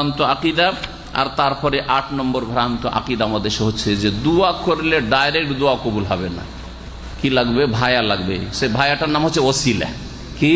ভ্রান্ত আকিদা, আর তারপরে আট নম্বর ভ্রান্ত আকিদা আমাদের হচ্ছে যে দোয়া করলে ডাইরেক্ট দোয়া কবুল হবে না। কি লাগবে? ভায়া লাগবে। সে ভায়াটার নাম হচ্ছে ওসিলা। কি?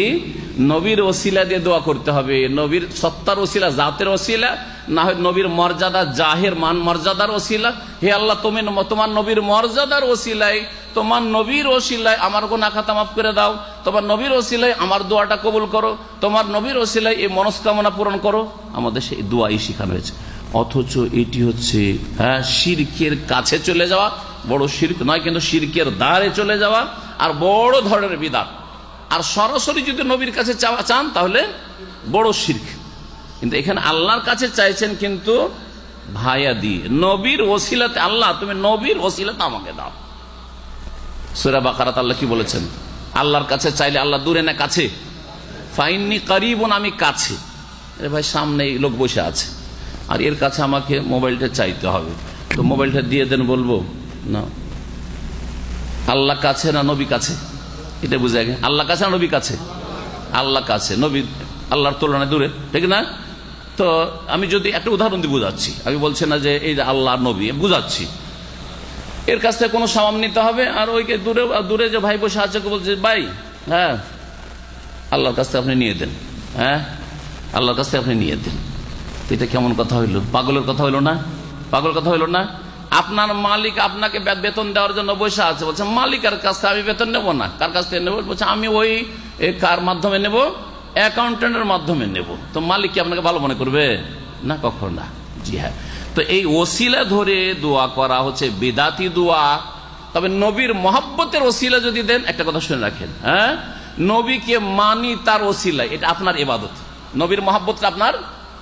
নবীর ওসিলা দিয়ে দোয়া করতে হবে। নবীর সত্তার ওসিলা, জাতের ওসিলা, না হয় নবীর মর্যাদা, জাহের মান মর্যাদার ওসিলা। হে আল্লাহ তুমি তোমার নবীর মর্যাদার ওসিলাই তোমার নবীর ওসিলায় আমার গোনা খাতা মাফ করে দাও। তোমার নবীর ওসিলায় আমার দোয়াটা কবুল করো। তোমার নবীর ওসিলায় এই মনস্কামনা পূরণ করো। আমাদের সেই দোয়াই শেখানো হয়েছে অথচ এটি হচ্ছে হ্যাঁ শিরকের কাছে চলে যাওয়া। বড় শির্ক নয়, কিন্তু শিরকের দ্বারে চলে যাওয়া আর বড় ধরনের বিদাত। আর সরাসরি যদি নবীর কাছে চাওয়া চান, তাহলে বড় শির্ক। কিন্তু এখানে আল্লাহর কাছে চাইছেন কিন্তু ভাইয়া দিয়ে। নবীর ওসিলাতে আল্লাহ, তুমি নবীর ওসিলাতে আমাকে দাও। সুরা বাকারাত আল্লাহ কি বলেছেন? আল্লাহর কাছে চাইলে আল্লাহ দূরে না কাছে। ফাইননি করিবন, আমি কাছে। আরে ভাই সামনে লোক বসে আছে। আর এর কাছে আমাকে মোবাইলটা চাইতে হবে। তো মোবাইলটা দিয়ে দেন বলব, না। আল্লাহ কাছে না নবী কাছে? এটা বুঝে আগে। আল্লাহ কাছে না নবী কাছে? আল্লাহ কাছে। নবী আল্লাহর তুলনায় দূরে, ঠিক না? তো আমি যদি একটা উদাহরণ দিয়ে বুঝাচ্ছি। আমি বলছি না যে এই যে আল্লাহ নবী, বুঝাচ্ছি। এর কাছ থেকে কোনো সামাম নিতে হবে? আর ওইকে দূরে দূরে যে ভাই বসে আছে বলছে, ভাই হ্যাঁ আল্লাহর কাছ থেকে আপনি নিয়ে দেন। হ্যাঁ আল্লাহর কাছ থেকে আপনি নিয়ে দেন। এটা কেমন কথা হইল? পাগলের কথা হইল না? পাগল কথা হইল না? আপনার মালিক আপনাকে বেতন দেওয়ার জন্য বসে আছে। বলছে মালিকের কাছ থেকে আমি বেতন নেব না? কার কাছ থেকে নেব? বলছে, আমি ওই কার মাধ্যমে নেব? অ্যাকাউন্টেন্টের মাধ্যমে নেব। তো মালিক কি আপনাকে ভালো মনে করবে? না, কখন না। জি হ্যাঁ। তো এই ওসিলা ধরে দোয়া করা হচ্ছে, বেদাতি দোয়া। তবে নবীর মহাব্বতের ওসিলা যদি দেন, একটা কথা শুনে রাখেন হ্যাঁ? নবীকে মানি তার ওসিলা, এটা আপনার এবাদত। নবীর মহাব্বতটা আপনার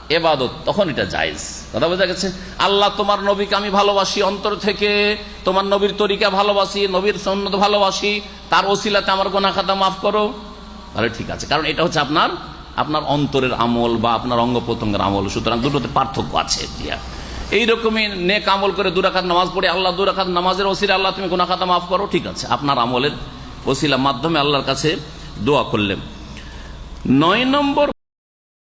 এবাদত, তখন এটা জায়জ। কথা বোঝা গেছে? আল্লাহ তোমার নবীকে আমি ভালোবাসি, অন্তর থেকে তোমার নবীর তরিকা ভালোবাসি, নবীর সন্ন্যত ভালোবাসি, তার ওসিলাতে আমার গোনা খাতা মাফ করো। তাহলে ঠিক আছে, কারণ এটা হচ্ছে আপনার আপনার অন্তরের আমল বা আপনার অঙ্গ প্রত্যঙ্গের আমল, সুতরাং দুটোতে পার্থক্য আছে এইরকমই নেক আমল করে দুরাখাত নামাজ পড়ে আল্লাহ দুরাখাত নামাজের ওসিরা আল্লাহ তুমি কোনো খাতা মাফ করো, ঠিক আছে। আপনার আমলের ওসিলা মাধ্যমে আল্লাহর কাছে দোয়া করলেন। নয় নম্বর